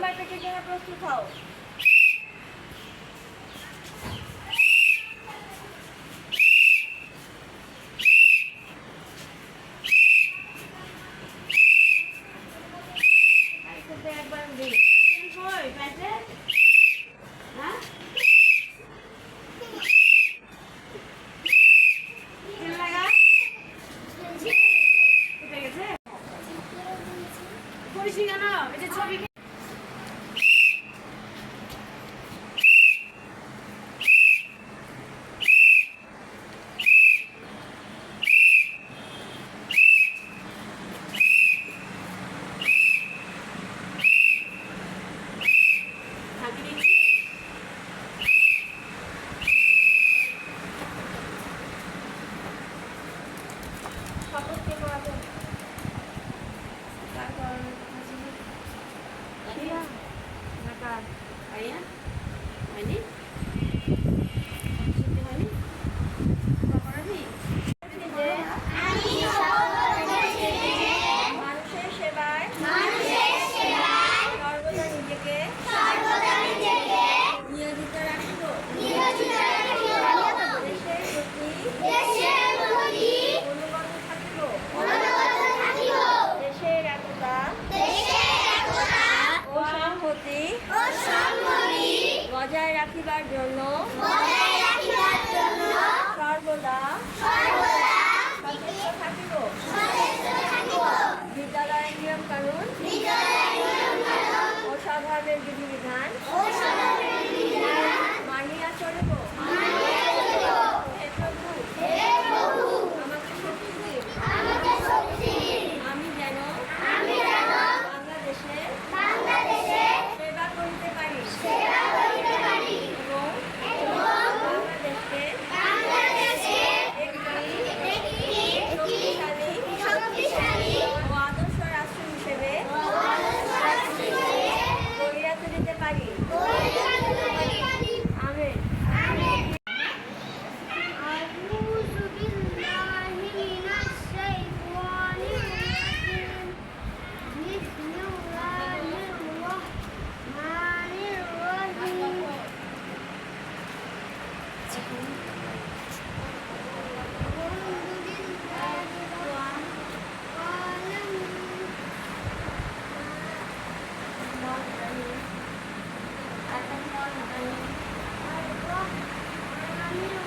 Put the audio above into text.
vai ter que ganhar para. Ayan. Ayan. বজায় রাখিবার জন্য। সর্বদা সচেষ্ট থাকিব। বিদ্যালয়ের নিয়ম কানুন ও স্বভাবের বিধিবিধান মানিয়া চলিব। Yeah.